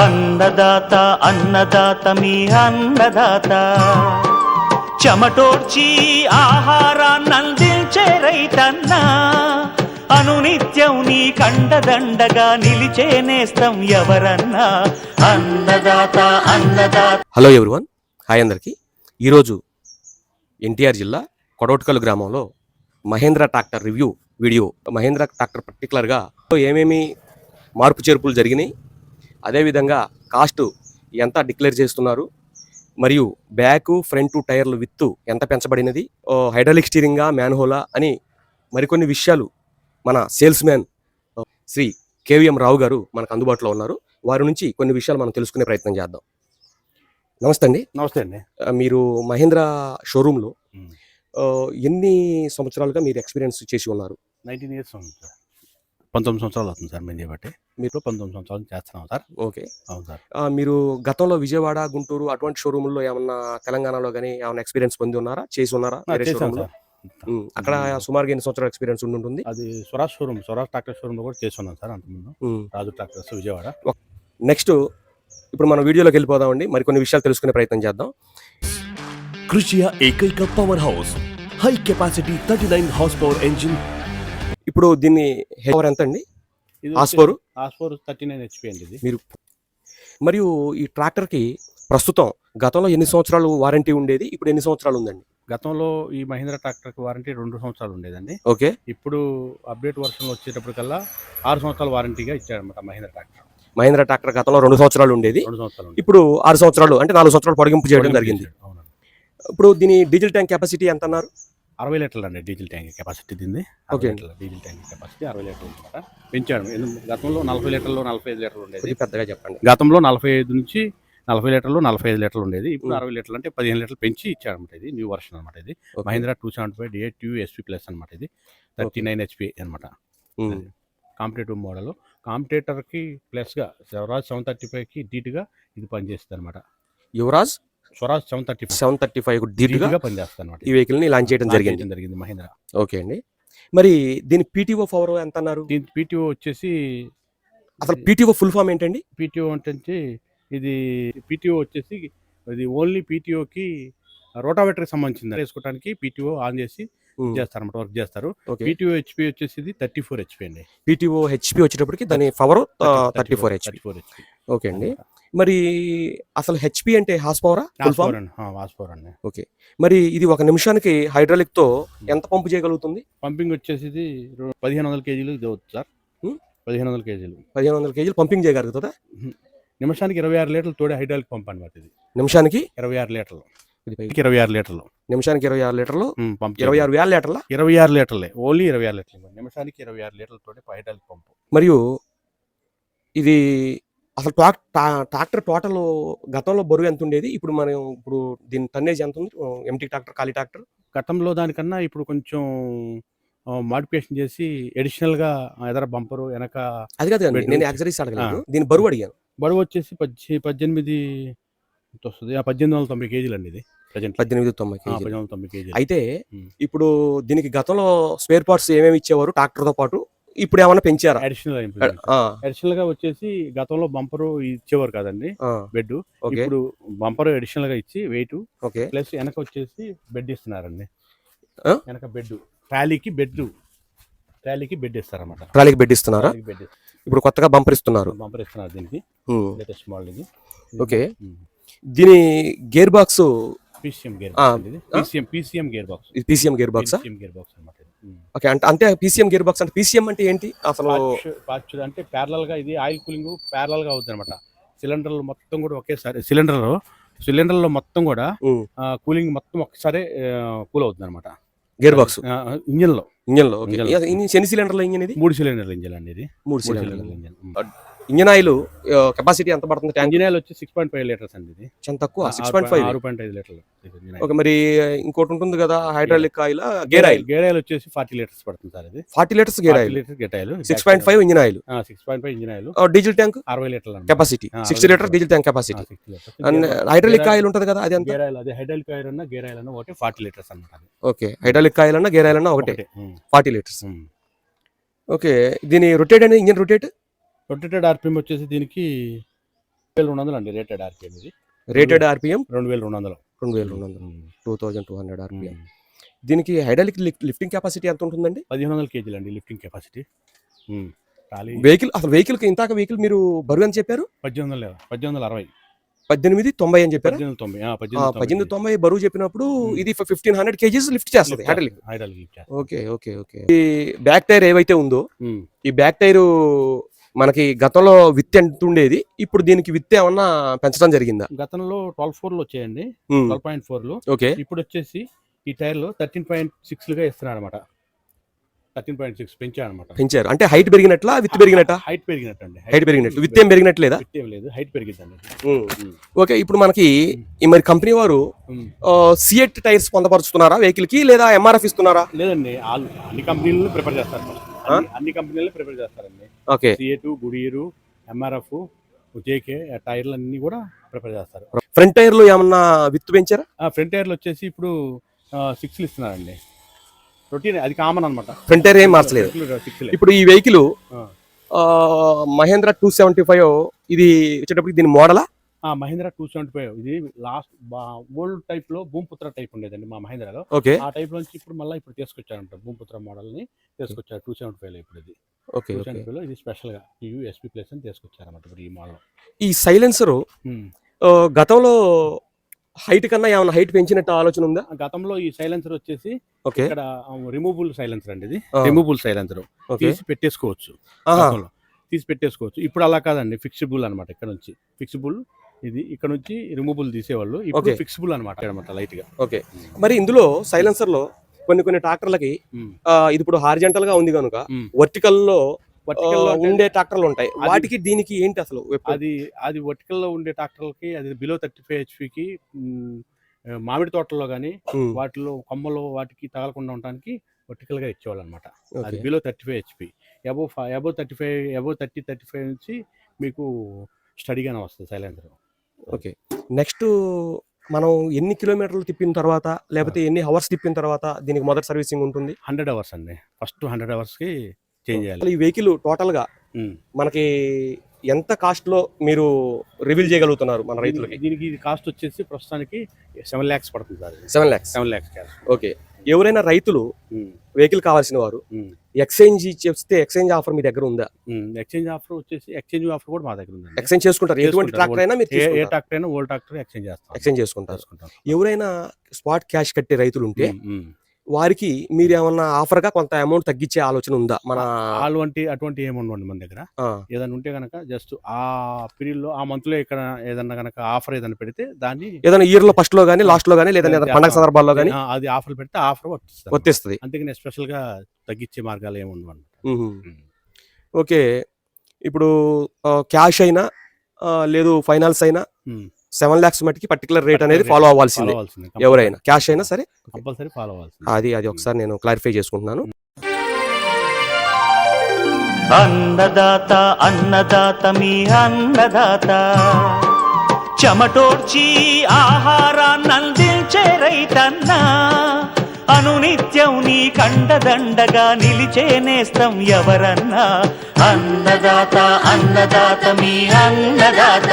అన్నదాత అన్నదాత మీ అన్నదాత. చెమటోడ్చి ఆహారాన్నందించే రైతన్నా. అనునిత్యం నీ కండదండగా నిలిచే నేస్తం ఎవరన్నా. అన్నదాత అన్నదాత. Hello everyone. హాయ్ అందరికీ. ఈరోజు ఎన్టీఆర్ జిల్లా కొడవటికల్ గ్రామంలో Mahindra tractor review video Mahindra tractor పర్టికులర్గా ఏమేమి మార్పు చేర్పులు జరిగినాయి అదేవిధంగా కాస్ట్ ఎంత డిక్లేర్ చేస్తున్నారు? మరియు బ్యాక్ ఫ్రంట్ టైర్లు విత్తు ఎంత పెంచబడినది? హైడ్రాలిక్ స్టీరింగా మ్యాన్హోలా అని మరికొన్ని విషయాలు మన salesman Shri KVM Rao గారు మనకు అందుబాటులో ఉన్నారు. వారి నుంచి కొన్ని విషయాలు మనం తెలుసుకునే ప్రయత్నం చేద్దాం. నమస్తే అండి. నమస్తే అండి. మీరు మహేంద్ర షోరూంలో ఎన్ని సంవత్సరాలుగా మీరు ఎక్స్పీరియన్స్ చేసి ఉన్నారు? నైన్టీన్ ఇయర్స్ ఉంది సార్. పంతొమ్మిది సంవత్సరాలు అవుతుంది సార్ మేము చేయబట్టి మీరు? పంతొమ్మిది సంవత్సరాలు చేస్తున్నాం సార్. ఓకే. అవును సార్. మీరు గతంలో విజయవాడ గుంటూరు అటువంటి షోరూమ్లో ఏమన్నా తెలంగాణలో కానీ ఏమైనా ఎక్స్పీరియన్స్ పొంది ఉన్నారా? చేసి ఉన్నారా అక్కడ సుమారుగా ఎన్ని సంవత్సరాల ఎక్స్పీరియన్స్ ఉండి ఉంటుంది? అది స్వరాజ్ షోరూమ్ స్వరాజ్ ట్రాక్టర్ షోరూమ్లో కూడా చేసి ఉన్నాం సార్ అంతకుముందు. రాజు ట్రాక్టర్స్ విజయవాడ. నెక్స్ట్ ఇప్పుడు మనం వీడియోలోకి వెళ్ళిపోదామండి మరికొన్ని విషయాలు తెలుసుకునే ప్రయత్నం చేద్దాం. కృషియా ఏకైక power house high capacity thirty nine house power engine ఇప్పుడు దీన్ని పవర్ ఎంత అండి ఇది ఆస్పోరు ఆస్ఫోర్ థర్టీ నైన్ హెచ్పి అండి ఇది. మీరు మరియు ఈ ట్రాక్టర్కి ప్రస్తుతం గతంలో ఎన్ని సంవత్సరాలు వారంటీ ఉండేది? ఇప్పుడు ఎన్ని సంవత్సరాలు ఉందండి? గతంలో ఈ మహీంద్రా ట్రాక్టర్కి వారంటీ రెండు సంవత్సరాలు ఉండేదండి. ఓకే. ఇప్పుడు అప్డేట్ వర్షన్ వచ్చేటప్పటికల్లా ఆరు సంవత్సరాల వారంటీగా ఇచ్చారనమాట మహీంద్రా ట్రాక్టర్. మహేంద్ర ట్రాక్టర్ గతంలో రెండు సంవత్సరాలు ఉండేది. రెండు సంవత్సరాలు. ఇప్పుడు ఆరు సంవత్సరాలు అంటే నాలుగు సంవత్సరాలు పొడిగింపు చేయడం జరిగింది. ఇప్పుడు దీని డీజిల్ ట్యాంక్ కెపాసిటీ ఎంత అన్నారు అరవై లీటర్లు అండి డీజిల్ ట్యాంక్ కెపాసిటీ దీన్ని ఓకే. లీటర్ల డీజిల్ ట్యాంక్ కెపాసిటీ అరవై లీటర్లు అనమాట పెంచాడు గతంలో నలభై లీటర్లు నలభై ఐదు లీటర్లు ఉండేది. పెద్దగా చెప్పండి. గతంలో నలభై ఐదు నుంచి నలభై లీటర్లు నలభై ఐదు లీటర్లు ఉండేది. ఇప్పుడు. అరవై లీటర్లు అంటే పదిహేను లీటర్లు పెంచి ఇచ్చాడు అనమాట ఇది. న్యూ వర్షన్ అనమాట ఇది. Mahindra two seventy five DI TU SP plus అనమాట ఇది. థర్టీ నైన్ హెచ్పి అనమాట. Competitive model. కాంపిటేటర్కి ప్లస్గా స్వరాజ్ సెవెన్ థర్టీ ఫైవ్కి డీట్గా ఇది పనిచేస్తుంది అనమాట Yuvraj? Swaraj seven thirty seven thirty five పనిచేస్తుంది అనమాట ఈ వెహికల్ని లాంచ్ చేయడం జరిగింది. జరిగింది మహీంద్రా. ఓకే అండి. మరి దీని పీటీఓ పవర్ ఎంత అన్నారు? దీని పీటీఓ వచ్చేసి అసలు పీటీఓ ఫుల్ ఫామ్ ఏంటండి? పీటీఓ అంటే ఇది పీటీఓ వచ్చేసి ఇది ఓన్లీ పీటీఓకి రోటావేటర్కి సంబంధించింది. వేసుకోవడానికి పీటీఓ ఆన్ చేసి ఉమ్. చేస్తారు. వర్క్ చేస్తారు పీటీఓ హెచ్పి వచ్చేసి ఇది థర్టీ ఫోర్ హెచ్పి అండి. పీటీఓ హెచ్పి వచ్చేటప్పటికి దాని power thirty four HP thirty four HP okay అండి. మరి అసలు హెచ్పి అంటే హార్స్ పవరా? అండి. అండి. మరి ఇది ఒక నిమిషానికి హైడ్రాలిక్తో ఎంత పంపు చేయగలుగుతుంది? పంపింగ్ వచ్చేసి పదిహేను వందల కేజీలు ఇది అవుతుంది సార్? పదిహేను వందల కేజీలు. పదిహేను వందల కేజీలు పంపింగ్ చేయగలుగుతుందా? నిమిషానికి ఇరవై ఆరు లీటర్లు తోడే హైడ్రాలిక్ పంప్ అనమాట ఇది. నిమిషానికి? ఇరవై ఆరు లీటర్లు. ఇరవై ఆరు లీటర్లు. నిమిషానికి ఇరవై ఆరు లీటర్లు. ఇరవై ఆరు వేల లీటర్ల? ఇరవై ఆరు లీటర్లే. ఓన్లీ ఇరవై ఆరు లీటర్లు నిమిషానికి ఇరవై ఆరు లీటర్లతోటి హైడ్రాలిక్ పంపు. మరియు ఇది అసలు ట్రాక్ టా- ట్రాక్టర్ టోటల్ గతంలో బరువు ఎంత ఉండేది? ఇప్పుడు మనం ఇప్పుడు దీని టన్నేజ్ ఎంత ఉంది? ఎంటీ ట్రాక్టర్ ఖాళీ ట్రాక్టర్? గతంలో దానికన్నా ఇప్పుడు కొంచెం మాడిఫికేషన్ చేసి అడిషనల్గా ఎదర బంపరు వెనక అది కాదు నేను. యాక్సరీస్ అడగలేదు. దీని బరువు అడిగాను. బరువు వచ్చేసి పద్దె పద్దెనిమిది ఎంత వస్తుంది? ఆ పద్దెనిమిది వందల తొంభై కేజీలు అండి ఇది పద్దెనిమిది తొంభై కేజీ పద్దెనిమిది తొంభై కేజీలు. అయితే. ఇప్పుడు దీనికి గతంలో స్పేర్ పార్ట్స్ ఏమేమి ఇచ్చేవారు? ట్రాక్టర్తో పాటు ఇప్పుడు ఏమైనా పెంచారా అడిషనల్ అడిషనల్గా వచ్చేసి గతంలో బంపరు ఇచ్చేవారు కాదండి బెడ్ ఇప్పుడు బంపర్ అడిషనల్గా ఇచ్చి వెయిట్ ఓకే. ప్లస్ వెనక వచ్చేసి బెడ్ ఇస్తున్నారండి? వెనక బెడ్ ట్రాలీకి బెడ్ ట్రాలీకి బెడ్ ఇస్తారన్నమాట. ట్రాలీకి బెడ్ ఇస్తున్నారా? ఇప్పుడు కొత్తగా బంపర్ ఇస్తున్నారు. బంపర్ ఇస్తున్నారు దీనికి. లేటెస్ట్ మోడల్ ఇది. ఓకే. దీని gear box PCM gear box PCM PCM gear box PCM gear box gear box అన్నమాట. ఓకే అంటే అంటే పీసీఎం గేర్ బాక్స్ అంటే పీసీఎం అంటే ఏంటి? అసలు అంటే ప్యారలల్గా ఇది ఆయిల్ కూలింగ్ ప్యారలల్గా అవుతుంది అనమాట సిలిండర్లు మొత్తం కూడా ఒకేసారి సిలిండర్ సిలిండర్లో మొత్తం కూడా కూలింగ్ మొత్తం ఒకసారి కూల్ అవుతుంది అనమాట గేర్ బాక్స్ ఇంజిన్లో ఇంజన్లో ఎన్ని సిలిండర్ల ఇంజన్ ఇది? మూడు సిలిండర్ల ఇంజిన్ అండి ఇది. మూడు సిలిండర్ల సిలిండర్ల ఇంజిన్. ఇంజన్ ఆయిల్ కెపాసిటీ ఎంత పడుతుంది ట్యాంక్? ఇంజిన్ ఆయిల్ వచ్చి సిక్స్ పాయింట్ ఫైవ్ లీటర్స్ అండి ఇది. చాలా తక్కువ సిక్స్ పాయింట్ ఫైవ్ ఆరు పాయింట్ ఐదు లీటర్లు. ఓకే మరి ఇంకోటి ఉంటుంది కదా hydraulic oil gear oil. Gear oil వచ్చేసి ఫార్టీ లీటర్స్ పడుతుంది సార్ ఇది. Forty litres gear oil. Litre gate oil. Six point five engine oil. Six point five engine oil. Diesel tank? అరవై లీటర్లు కెపాసిటీ అరవై litre. Diesel tank capacity six litres. And hydraulic oil ఉంటుంది కదా అది gear oil అదే hydraulic oil అన్న gear oil అన్న ఒకటి ఫార్టీ లీటర్స్ అన్నమాట ఓకే హైడ్రాలిక్ ఆయిల్ అన్న గేర్ ఆయిల్ అన్న ఒకటే. Forty litres. ఓకే దీని రొటేట్ అనేది ఇంజన్ రొటేట్ రొటేటెడ్ ఆర్పిఎం వచ్చేసి దీనికి వేల రెండు వందలు అండి రేటెడ్ ఆర్పిఎం ఇది. Rated RPM? రెండు వేల రెండు వందలు. రెండు వేల రెండు వందలు. Two thousand two hundred RPM. దీనికి హైడ్రాలిక్ లిఫ్టింగ్ కెపాసిటీ ఎంత ఉంటుందండి? పదిహేను వందల కేజీలు అండి లిఫ్టింగ్ కెపాసిటీ. వెహికల్ అసలు వెహికల్ ఇంతాక వెహికల్ మీరు బరువు ఎంత చెప్పారు? పద్దెనిమిది వందల పద్దెనిమిది వందల అరవై. పద్దెనిమిది తొంభై అని చెప్పారు? పద్దెనిమిది తొంభై బరువు చెప్పినప్పుడు. ఇది ఫిఫ్టీన్ హండ్రెడ్ కేజీస్ లిఫ్ట్ చేస్తుంది హైడ్రాలిక్. Okay okay okay. ఈ బ్యాక్ టైర్ ఏవైతే ఉందో. ఈ బ్యాక్ టైర్ మనకి గతంలో విత్ ఎంత ఉండేది? ఇప్పుడు దీనికి విత్ ఏమన్నా పెంచడం జరిగిందా? గతంలో ట్వెల్వ్ ఫోర్లు వచ్చాయండి. ట్వెల్వ్ పాయింట్ ఫోర్లు. ఓకే. ఇప్పుడు వచ్చేసి ఈ టైర్లు థర్టీన్ పాయింట్ సిక్స్లుగా ఇస్తున్నారు అనమాట థర్టీన్ పాయింట్ సిక్స్ పెంచారు అనమాట పెంచారు. అంటే హైట్ పెరిగినట్లా విత్ పెరిగినట్ట? హైట్ పెరిగినట్టు అండి హైట్ పెరిగినట్టు. విత్ ఏం పెరిగినట్లేదా? విత్ ఏం లేదు. హైట్ పెరిగిద్దండి. ఓకే ఇప్పుడు మనకి ఈ మరి కంపెనీ వారు. సిఎట్ టైర్స్ పొందపరుచుతున్నారా వెహికల్కి లేదా ఎంఆర్ఎఫ్ ఇస్తున్నారా? లేదండి. అన్ని కంపెనీలను ప్రిపేర్ చేస్తారు అన్ని- కంపెనీలను ప్రిపేర్ చేస్తారండి. Okay. CEAT Goodyear MRF JK టైర్లు అన్ని కూడా ప్రిపేర్ చేస్తారు. ఫ్రంట్ టైర్లో ఏమన్నా విత్ పెంచారా? ఆ ఫ్రంట్ టైర్లు వచ్చేసి ఇప్పుడు సిక్స్లు ఇస్తున్నారండి. రొటీన్ అది కామన్ అనమాట ఫ్రంట్ టైర్ ఏం మార్చలేదు. ఇప్పుడు ఈ vehicle Mahindra two seventy five ఇది వచ్చేటప్పటికి దీని మోడలా మహేంద్ర టూ సెవెంటీ ఫైవ్. ఇది లాస్ట్ ఓల్డ్ టైప్లో భూమిపుత్ర టైప్ ఉండేదండి మా మహేంద్రలో. ఓకే. ఆ టైప్ నుంచి ఇప్పుడు మళ్ళీ ఇప్పుడు తీసుకొచ్చారంట భూమిపుత్ర మోడల్ని తీసుకొచ్చారు టూ సెవెంటీ ఫైవ్లో ఇప్పుడు ఇది. ఓకే టూ సెవెంటీ ఫైవ్లో ఇది స్పెషల్గా యూఎస్పీ ప్లేస్ అని తీసుకొచ్చారన్నమాట ఇప్పుడు ఈ మోడల్ ఈ సైలెన్సర్ గతంలో హైట్ కన్నా ఏమైనా హైట్ పెంచినట్టు ఆలోచన ఉందా? గతంలో ఈ సైలెన్సర్ వచ్చేసి ఇక్కడ రిమూవబుల్ సైలెన్సర్ అండి ఇది. రిమూవబుల్ సైలెన్సర్ తీసి పెట్టేసుకోవచ్చు. తీసి పెట్టేసుకోవచ్చు. ఇప్పుడు అలా కాదండి ఫిక్సిబుల్ అనమాట ఇక్కడ నుంచి. ఫిక్సిబుల్ ఇది ఇక్కడ నుంచి రిమూవబుల్ తీసేవాళ్ళు. ఇప్పుడు. ఫిక్సిబుల్ అనమాట అనమాట లైట్గా. ఓకే మరి ఇందులో సైలెన్సర్లో కొన్ని కొన్ని ట్రాక్టర్లకి. ఆ, ఇది ఇప్పుడు హారిజెంటల్గా ఉంది కనుక. వర్టికల్లో Vertical లో ఉండే ట్రాక్టర్లు ఉంటాయి. వాటికి దీనికి ఏంటి అసలు అది అది vertical లో ఉండే ట్రాక్టర్లకి అది బిలో థర్టీ ఫైవ్ హెచ్పికి మామిడి తోటల్లో కానీ వాటిలో కొమ్మలు వాటికి తగలకుండా ఉండడానికి vertical గా ఇచ్చేవాళ్ళు అనమాట అది. Below thirty five HP above above thirty five above thirty thirty five నుంచి మీకు స్టడీగానే వస్తుంది సైలెన్సర్ ఓకే. నెక్స్ట్ మనం ఎన్ని కిలోమీటర్లు తిప్పిన తర్వాత లేకపోతే ఎన్ని అవర్స్ తిప్పిన తర్వాత దీనికి మొదటి సర్వీసింగ్ ఉంటుంది? హండ్రెడ్ అవర్స్ అండి. ఫస్ట్ హండ్రెడ్ అవర్స్కి చేంజ్ చేయాలి. ఈ వెహికల్ టోటల్గా ఉమ్. మనకి ఎంత కాస్ట్లో మీరు రివీల్ చేయగలుగుతున్నారు మన రైతులకి? దీనికి- ఇది కాస్ట్ వచ్చేసి ప్రస్తుతానికి సెవెన్ ల్యాక్స్ పడుతుంది sir seven lakhs seven lakhs okay. ఎవరైనా రైతులు వెహికల్ కావాల్సిన వారు. ఎక్స్చేంజ్ చేస్తే ఎక్స్చేంజ్ ఆఫర్ మీ దగ్గర ఉందా? ఎక్స్చేంజ్ ఆఫర్ వచ్చేసి ఎక్స్చేంజ్ ఆఫర్ కూడా మా దగ్గర ఉందండి. ఎక్స్చేంజ్ చేసుకుంటారు? ఎటువంటి. ట్రాక్టర్ అయినా మీరు ఏ. ట్రాక్టర్ అయినా ఓల్డ్ ట్రాక్టర్ ఎక్స్చేంజ్ చేస్తాం. ఎక్స్చేంజ్ చేసుకుంటారు. చేసుకుంటాం. ఎవరైనా స్పాట్ క్యాష్ కట్టే రైతులు ఉంటే. వారికి మీరు ఏమన్నా ఆఫర్గా కొంత అమౌంట్ తగ్గించే ఆలోచన ఉందా? మన అటువంటి అటువంటి ఏమి ఉండవండి మన దగ్గర? ఏదైనా ఉంటే కనుక జస్ట్ ఆ పీరియడ్లో ఆ మంత్లో ఇక్కడ ఏదన్నా కనుక ఆఫర్ ఏదైనా పెడితే దాన్ని ఏదైనా ఇయర్లో ఫస్ట్లో గానీ లాస్ట్లో గానీ లేదా పండగ సందర్భాల్లో గానీ? ఆ, అది ఆఫర్ పెడితే ఆఫర్ వర్తిస్తుంది. అంతేగాని స్పెషల్గా తగ్గించే మార్గాలు ఏమి ఉండవండి మ్మ్. ఓకే. ఇప్పుడు క్యాష్ అయినా లేదు ఫైనాన్స్ అయినా. సెవెన్ లాక్స్ మట్టికి పర్టికులర్ రేట్ అనేది ఫాలో అవ్వాల్సిందే. ఎవరైనా క్యాష్ అయినా సరే కంపల్సరీ ఫాలో అవ్వాల్సింది. అది అది ఒకసారి నేను క్లారిఫై చేసుకుంటున్నాను. అన్నదాత అన్నదాత మీ అన్నదాత. చెమటోడ్చి ఆహారాన్నందించే రైతన్నా. అనునిత్యం నీ కండదండగా నిలిచే నేస్తం ఎవరన్నా. అన్నదాత అన్నదాత మీ అన్నదాత.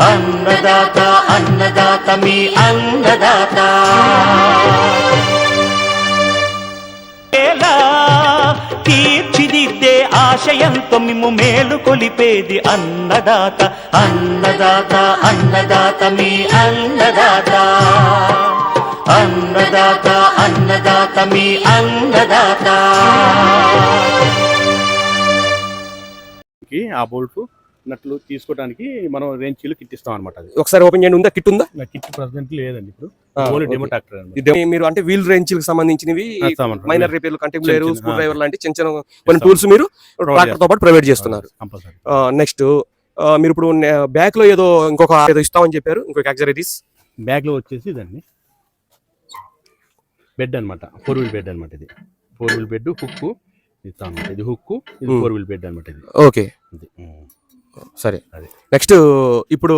అన్నదాత అన్నదాత మీ అన్నదాత. ఎలా తీర్చిదిద్దే ఆశయంతో మిమ్ము మేలు కొలిపేది అన్నదాత. అన్నదాత అన్నదాత మీ అన్నదాత. అన్నదాత అన్నదాత మీ అన్నదాత. ఆ బోల్ట్ నట్లు తీసుకోవడానికి మనం రేంచీలు కిట్ ఇస్తాం అనమాట అది. ఒకసారి ఓపెన్ చేయండి ఉందా? కిట్ ఉందా కిట్ ప్రజెంట్ లేదండి ఇప్పుడు. ఓన్లీ. డెమో ట్రాక్టర్ అనమాట ఇది మీరు అంటే వీల్ రేంజ్లకు సంబంధించినవి ఇస్తామన్నమాట. మైనర్ రిపేర్లు కంటే చిన్న లేరు చిన్న, స్క్రూ ఆ. డ్రైవర్ లాంటి చిన్న చిన్న కొన్ని. టూల్స్ మీరు ట్రాక్టర్తో పాటు ప్రొవైడ్ చేస్తున్నారు. నెక్స్ట్ మీరు ఇప్పుడు బ్యాక్లో ఏదో ఇంకొక ఏదో ఇస్తామని చెప్పారు ఇంకొక యాక్సరీటీస్ బ్యాగ్లో వచ్చేసి ఇదండి. బెడ్ అన్నమాట. ఫోర్ వీల్ బెడ్ అన్నమాట ఇది. ఫోర్ వీల్ బెడ్ హుక్ ఇస్తాం ఇది హుక్ ఇది. ఫోర్ వీల్ బెడ్ అన్నమాట ఇది. ఓకే. సరే. అది. నెక్స్ట్ ఇప్పుడు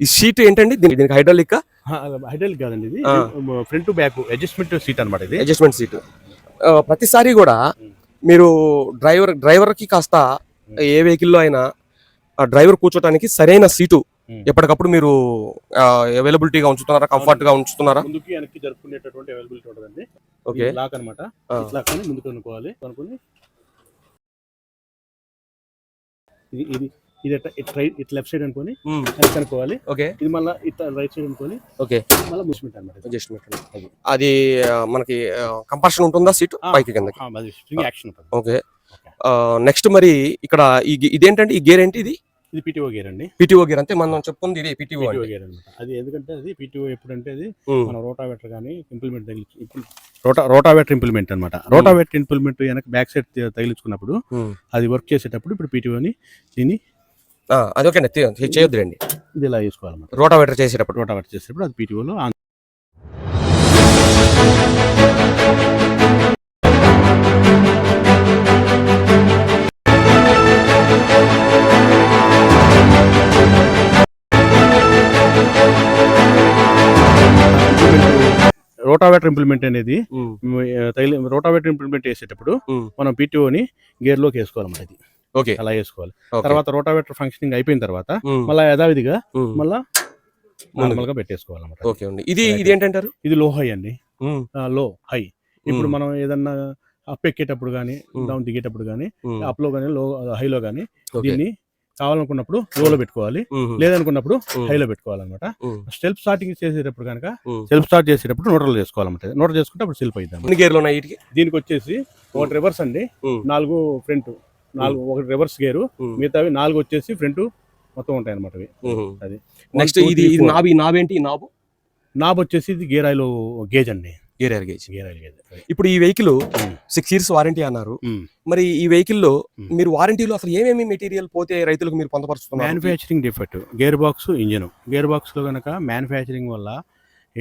ఈ సీట్ ఏంటండి? దీనికి హైడ్రాలిక్ హైడ్రాలిక్ కాదండి ఇది. Front to back adjustment seat అన్నమాట ఇది. అడ్జస్ట్మెంట్ సీట్ ప్రతిసారి కూడా మీరు డ్రైవర్ డ్రైవర్కి కాస్త ఏ వెహికల్లో అయినా ఆ డ్రైవర్ కూర్చోటానికి సరైన సీటు. ఎప్పటికప్పుడు మీరు అవైలబిలిటీగా ఉంచుతున్నారా కంఫర్ట్గా ఉంచుతున్నారా? ముందుకి వెనక్కి జరుపుకునేటటువంటి అవైలబిలిటీ ఉంటుందండి. ఓకే. లాక్ అనమాట. ఇట్లా కానీ ముందుకు అనుకోవాలి. అనుకుని ఇది ఇది. ఇది it right it left side అనుకొని అనుకోవాలి ఓకే. ఇది మళ్ళీ ఇట్లా రైట్ సైడ్ అనుకొని ఓకే. మళ్ళీ మూసిమెంట్ అనమాట. అడ్జస్ట్మెంట్ అది మనకి కంపల్షన్ ఉంటుందా సీటు పైకి స్ప్రింగ్ యాక్షన్ ఉంటుంది. ఓకే. నెక్స్ట్ మరి ఇక్కడ ఈ ఇదేంటంటే ఈ గేర్ ఏంటి ఇది? ఇది పిటిఓ గేర్ అండి. పిటిఓ గేర్ అంటే మనం చెప్పుకుంది ఇది పిటిఓ గేర్ అనమాట అది ఎందుకంటే అది పిటిఓ ఎప్పుడంటే అది మన రోటావేటర్ కానీ ఇంప్లిమెంట్ తగిలి రోటా రోటావేటర్ ఇంప్లిమెంట్ అనమాట రోటావేటర్ ఇంప్లిమెంట్ వెనక బ్యాక్ సైడ్ తగిలించుకున్నప్పుడు. అది వర్క్ చేసేటప్పుడు ఇప్పుడు పిటిఓని దీన్ని అది ఓకే చేయొద్దు రండి. ఇది ఇలా వేసుకోవాలన్నమాట రోటావేటర్ చేసేటప్పుడు. రోటావేటర్ చేసేటప్పుడు అది పిటిఓలో రోటావేటర్ ఇంప్లిమెంట్ అనేది రోటావేటర్ ఇంప్లిమెంట్ చేసేటప్పుడు. మనం పిటిఓని గేర్లోకి వేసుకోవాలన్నమాట ఇది ఓకే. అలా వేసుకోవాలి. తర్వాత రోటావేటర్ ఫంక్షనింగ్ అయిపోయిన తర్వాత మళ్ళీ యథావిధిగా. మళ్ళా నార్మల్గా పెట్టేసుకోవాలన్నమాట. ఓకే అండి. ఇది ఇది ఏంటంటారు? ఇది లో హై అండి. లో హై ఇప్పుడు. మనం ఏదన్నా అప్ ఎక్కేటప్పుడు కానీ. డౌన్ దిగేటప్పుడు కానీ అప్లో కానీ లో హైలో కానీ. దీన్ని కావాలనుకున్నప్పుడు లోలో పెట్టుకోవాలి. లేదనుకున్నప్పుడు హైలో పెట్టుకోవాలన్నమాట. సెల్ఫ్ స్టార్టింగ్ చేసేటప్పుడు కనుక. సెల్ఫ్ స్టార్ట్ చేసేటప్పుడు నోటర్లు చేసుకోవాలన్నమాట. నోటర్ చేసుకుంటే అప్పుడు సెల్ఫ్ అవుతాం గేర్లు దీనికి వచ్చేసి ఒకటి రివర్స్ అండి. నాలుగు ఫ్రంట్ నాలుగు ఒకటి రివర్స్ గేరు మిగతావి నాలుగు వచ్చేసి ఫ్రంట్ మొత్తం ఉంటాయి అనమాట. అది. నెక్స్ట్ ఇది. నాబి నాబేంటి నాబు? నాబ్ వచ్చేసి ఇది గేర్ ఆయిల్ గేజ్ అండి. Gear air gauge. Gear oil gauge ఇప్పుడు ఈ వెహికల్. సిక్స్ ఇయర్స్ వారంటీ అన్నారు. మరి ఈ వెహికల్లో. మీరు వారంటీలో అసలు ఏమేమి మెటీరియల్ పోతే రైతులకు మీరు పొందపరుస్తున్నారు? Manufacturing defect gear box engine. Gear బాక్స్లో కనుక మ్యానుఫ్యాక్చరింగ్ వల్ల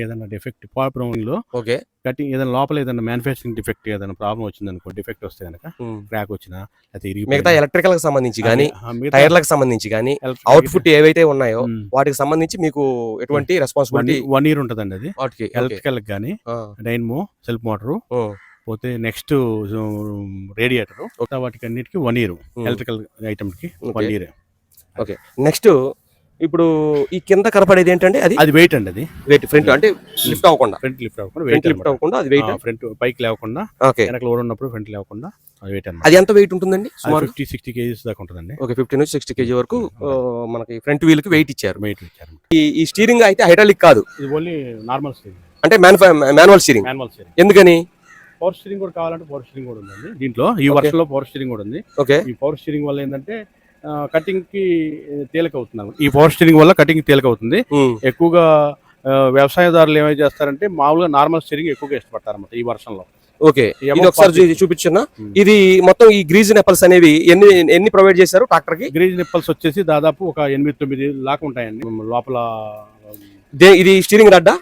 ఏదైనా డిఫెక్ట్ ప్రాబ్లమ్లో ఓకే కటింగ్ ఏదైనా లోపల ఏదైనా మ్యానుఫ్యాక్చరింగ్ డిఫెక్ట్ ఏదైనా ప్రాబ్లం వచ్చింది అనుకో డిఫెక్ట్ వస్తే కనుక. క్రాక్ వచ్చినా లేకపోతే మిగతా ఎలక్ట్రికల్కి సంబంధించి కానీ టైర్లకు సంబంధించి కానీ అవుట్పుట్ ఏవైతే ఉన్నాయో. వాటికి సంబంధించి మీకు ఎటువంటి రెస్పాన్సిబిలిటీ వన్ ఇయర్ ఉంటుందండి అది వాటికి. ఎలక్ట్రికల్ కానీ డైన్మో సెల్ఫ్ మోటరు పోతే నెక్స్ట్ రేడియేటర్ వాటికి అన్నిటికీ వన్ ఇయర్. ఎలక్ట్రికల్ ఐటమ్కి వన్. ఇయర్ ఓకే నెక్స్ట్ ఇప్పుడు ఈ కింద కనపడేది ఏంటంటే అది? అది వెయిట్ అండి అది. వెయిట్ ఫ్రంట్ అంటే లిఫ్ట్ అవ్వకుండా. ఫ్రంట్ లిఫ్ట్ అవ్వకుండా వెయిట్ లిఫ్ట్ అవ్వకుండా అది వెయిట్ ఫ్రంట్ పైకి లేకుండా ఓకే వెనక లోడ్ ఉన్నప్పుడు ఫ్రంట్ లేకుండా అది వెయిట్ అనమాట అది ఎంత వెయిట్ ఉంటుందండి? సుమారు? ఫిఫ్టీ సిక్స్టీ కేజీస్ దాకా ఉంటుందండి. ఓకే ఫిఫ్టీ నుంచి సిక్స్టీ కేజీ వరకు మనకి ఫ్రంట్ వీల్కి వెయిట్ ఇచ్చారు. వెయిట్ ఇచ్చారు ఈ ఈ స్టీరింగ్ అయితే హైడ్రాలిక్ కాదు. ఇది ఓన్లీ నార్మల్ స్టీరింగ్ అంటే మాన్యువల్ స్టీరింగ్ మాన్యువల్ స్టీరింగ్ ఎందుకని? పవర్ స్టీరింగ్ కూడా కావాలంటే పవర్ స్టీరింగ్ కూడా ఉందండి. దీంట్లో ఈ. వర్షంలో పవర్ స్టీరింగ్ కూడా ఉంది. ఓకే ఈ పవర్ స్టీరింగ్ వల్ల ఏంటంటే కటింగ్కి ఆ, తేలిక అవుతుంది ఈ పవర్ స్టీరింగ్ వల్ల కటింగ్ తేలిక అవుతుంది ఉమ్, ఎక్కువగా వ్యవసాయదారులు ఏమై చేస్తారంటే మామూలుగా నార్మల్ స్టీరింగ్ ఎక్కువగా ఇష్టపడతారు అన్నమాట ఈ వర్షంలో. ఓకే. ఇది ఒకసారి చూపించున్నా. ఇది మొత్తం ఈ గ్రీజ్ నెపల్స్ అనేవి ఎన్ని ఎన్ని ప్రొవైడ్ చేశారు ట్రాక్టర్కి గ్రీజ్ నిప్పల్స్ వచ్చేసి దాదాపు ఒక ఎనిమిది తొమ్మిది లాక్ ఉంటాయండి. లోపల దే- ఇది స్టీరింగ్ రాడ్డా?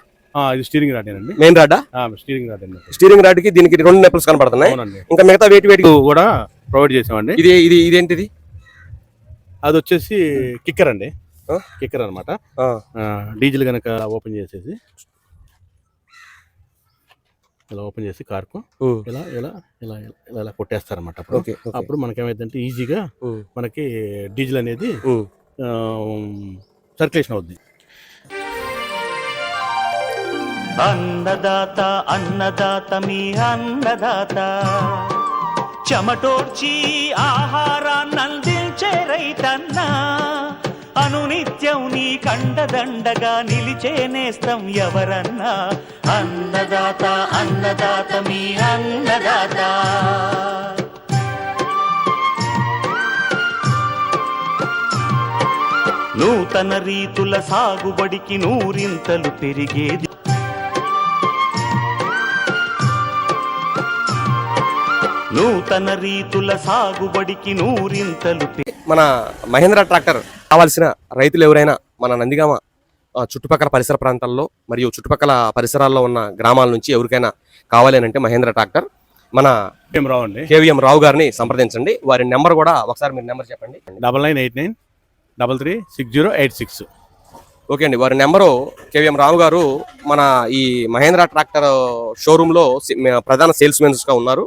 ఇది స్టీరింగ్ రాడ్ అండి. మెయిన్ రాడ్డా? స్టీరింగ్ రాడ్ అండి. స్టీరింగ్ రాడ్కి దీనికి రెండు నెపల్స్ కనబడుతున్నాయి. ఇంకా మిగతా వేటి వేటి ఇది కూడా ప్రొవైడ్ చేసామండి. ఇది ఇది ఇదేంటిది? అది వచ్చేసి కిక్కర్ అండి? కిక్కర్ అనమాట ఆ, డీజిల్ కనుక ఓపెన్ చేసేసి. ఇలా ఓపెన్ చేసి కార్కు. ఇలా ఇలా ఇలా ఇలా ఇలా కొట్టేస్తారన్నమాట అప్పుడు. అప్పుడు మనకేమైందంటే ఈజీగా మనకి డీజిల్ అనేది. సర్క్యులేషన్ అవుద్ది. అన్నదాత అన్నదాత మీ అన్నదాత. చెమటోడ్చి ఆహారాన్నందించే రైతన్నా అనునిత్యం నీ కండదండగా నిలిచే నేస్తం ఎవరన్నా. అన్నదాత అన్నదాత మీ అన్నదాత. నూతన రీతుల సాగుబడికి నూరింతలు పెరిగేది. నూతన రీతుల సాగుబడికి నూరింతలు మన మహేంద్ర ట్రాక్టర్ కావాల్సిన రైతులు ఎవరైనా మన నందిగామ చుట్టుపక్కల పరిసర ప్రాంతాల్లో మరియు చుట్టుపక్కల పరిసరాల్లో ఉన్న గ్రామాల నుంచి ఎవరికైనా కావాలి అని అంటే మహేంద్ర ట్రాక్టర్. మన ఏం రావండి కేవీఎం రావు గారిని సంప్రదించండి. వారి నెంబర్ కూడా ఒకసారి మీరు నెంబర్ చెప్పండి. Double nine eight nine double three six zero eight six. Okay అండి. వారి నెంబరు కేవీఎం రావు గారు మన ఈ మహేంద్ర ట్రాక్టర్ షోరూంలో ప్రధాన సేల్స్గా ఉన్నారు.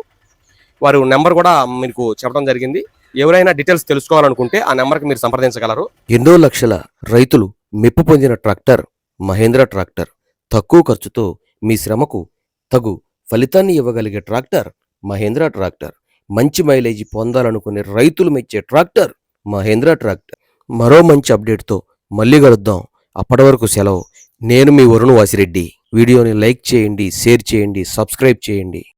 వారు నెంబర్ కూడా మీకు చెప్పడం జరిగింది. ఎవరైనా డీటెయిల్స్ తెలుసుకోవాలనుకుంటే ఆ నెంబర్కి మీరు సంప్రదించగలరు. ఎన్నో లక్షల రైతులు మెప్పు పొందిన ట్రాక్టర్ మహేంద్ర ట్రాక్టర్. తక్కువ ఖర్చుతో మీ శ్రమకు తగు ఫలితాన్ని ఇవ్వగలిగే ట్రాక్టర్ మహేంద్ర ట్రాక్టర్. మంచి మైలేజీ పొందాలనుకునే రైతులు మెచ్చే ట్రాక్టర్ మహేంద్ర ట్రాక్టర్. మరో మంచి అప్డేట్తో మళ్ళీ కలుద్దాం. అప్పటి వరకు సెలవు. నేను మీ వరుణ్ వాసిరెడ్డి. వీడియోని లైక్ చేయండి షేర్ చేయండి సబ్స్క్రైబ్ చేయండి.